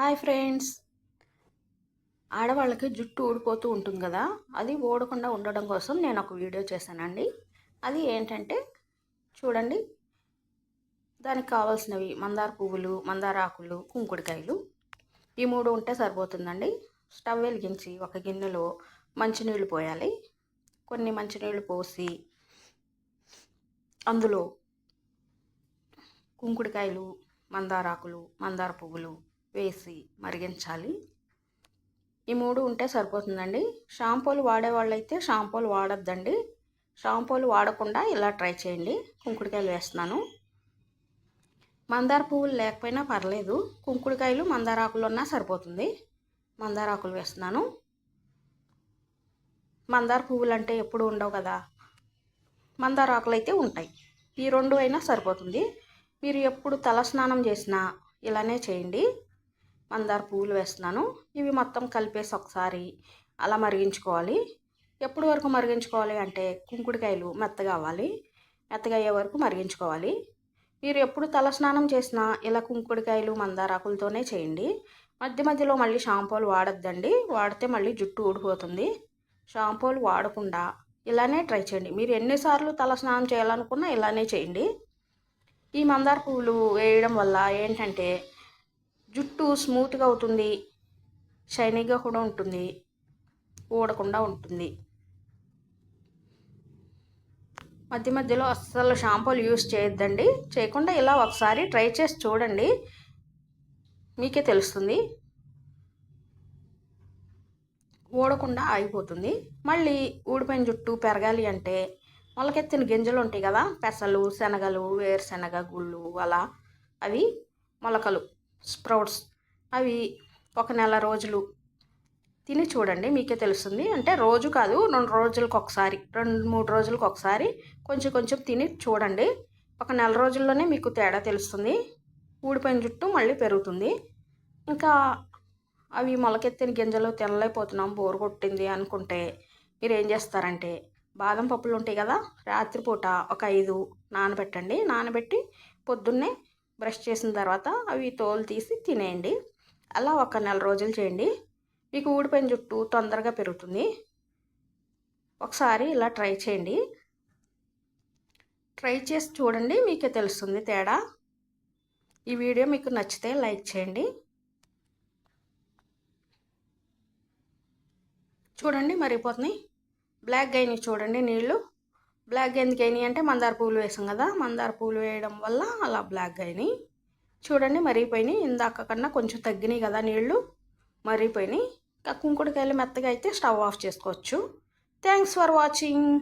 Hi friends. ఆడవాళ్ళకి జుట్టు ఊడిపోతూ ఉంటుంది కదా అది ఊడకుండా ఉండడం కోసం నేను ఒక వీడియో చేశానండి. అది ఏంటంటే చూడండి. దానికి కావాల్సినవి మందార పువ్వులు మందార ఆకులు కుంకుడికాయలు. ఈ మూడు ఉంటే సరిపోతుందండి. స్టవ్ వెలిగించి ఒక గిన్నెలో మంచినీళ్ళు పోయాలి. కొన్ని మంచినీళ్ళు పోసి అందులో కుంకుడికాయలు మందారాకులు మందార పువ్వులు వేసి మరిగించాలి. ఈ మూడు ఉంటే సరిపోతుందండి. షాంపూలు వాడేవాళ్ళైతే షాంపూలు వాడద్దండి. షాంపూలు వాడకుండా ఇలా ట్రై చేయండి. కుంకుడుకాయలు వేస్తున్నాను. మందార పువ్వులు లేకపోయినా పర్లేదు. కుంకుడుకాయలు మందార ఆకులు ఉన్నా సరిపోతుంది. మందార ఆకులు వేస్తున్నాను. మందార పువ్వులు అంటే ఎప్పుడు ఉండవు కదా? మందార ఆకులు అయితే ఉంటాయి. ఈ రెండు అయినా సరిపోతుంది. మీరు ఎప్పుడు తల స్నానం చేసినా ఇలానే చేయండి. మందార పువ్వులు వేస్తున్నాను. ఇవి మొత్తం కలిపేసి ఒకసారి అలా మరిగించుకోవాలి. ఎప్పటి వరకు మరిగించుకోవాలి అంటే కుంకుడుకాయలు మెత్తగా అవ్వాలి. మెత్తగా అయ్యే వరకు మరిగించుకోవాలి. మీరు ఎప్పుడు తల స్నానం చేసినా ఇలా కుంకుడుకాయలు మందారాకులతోనే చేయండి. మధ్య మధ్యలో మళ్ళీ షాంపూలు వాడద్దండి. వాడితే మళ్ళీ జుట్టు ఊడిపోతుంది. షాంపూలు వాడకుండా ఇలానే ట్రై చేయండి. మీరు ఎన్నిసార్లు తల స్నానం చేయాలనుకున్నా ఇలానే చేయండి. ఈ మందార పువ్వులు వేయడం వల్ల ఏంటంటే జుట్టు స్మూత్గా అవుతుంది. షైనీగా కూడా ఉంటుంది. ఊడకుండా ఉంటుంది. మధ్య మధ్యలో అస్సలు షాంపూలు యూస్ చేయొద్దండి. చేయకుండా ఇలా ఒకసారి ట్రై చేసి చూడండి. మీకే తెలుస్తుంది. ఊడకుండా ఆగిపోతుంది. మళ్ళీ ఊడిపోయిన జుట్టు పెరగాలి అంటే మొలకెత్తిన గింజలు ఉంటాయి కదా పెసలు శనగలు వేరుశనగ గుళ్ళు అలా అవి మొలకలు. స్ప్రౌట్స్ అవి ఒక నెల రోజులు తిని చూడండి మీకే తెలుస్తుంది. అంటే రోజు కాదు రెండు రోజులకు ఒకసారి రెండు మూడు రోజులకు ఒకసారి కొంచెం కొంచెం తిని చూడండి. ఒక నెల రోజుల్లోనే మీకు తేడా తెలుస్తుంది. ఊడిపోయిన జుట్టు మళ్ళీ పెరుగుతుంది. ఇంకా అవి మొలకెత్తిన గింజలు తినలేకపోతున్నాం బోరు కొట్టింది అనుకుంటే మీరు ఏం చేస్తారంటే బాదం పప్పులు ఉంటాయి కదా రాత్రిపూట ఒక ఐదు నానబెట్టండి. నానబెట్టి పొద్దున్నే బ్రష్ చేసిన తర్వాత అవి తోలు తీసి తినేయండి. అలా ఒక నెల రోజులు చేయండి. మీకు ఊడిపోయిన జుట్టు తొందరగా పెరుగుతుంది. ఒకసారి ఇలా ట్రై చేయండి. ట్రై చేసి చూడండి మీకే తెలుస్తుంది తేడా. ఈ వీడియో మీకు నచ్చితే లైక్ చేయండి. చూడండి మరిగిపోతున్నాయి. బ్లాక్ అయినాయి చూడండి నీళ్ళు బ్లాక్ ఎందుకు అయినాయి అంటే మందార పువ్వులు వేసాం కదా మందార పువ్వులు వేయడం వల్ల అలా బ్లాక్ అయినాయి. చూడండి మరిగిపోయినాయి. ఇందాక కన్నా కొంచెం తగ్గినాయి కదా నీళ్ళు మరిగిపోయినాయి. ఇంకా కుంకుడుకాయలు మెత్తగా అయితే స్టవ్ ఆఫ్ చేసుకోవచ్చు. Thanks for watching.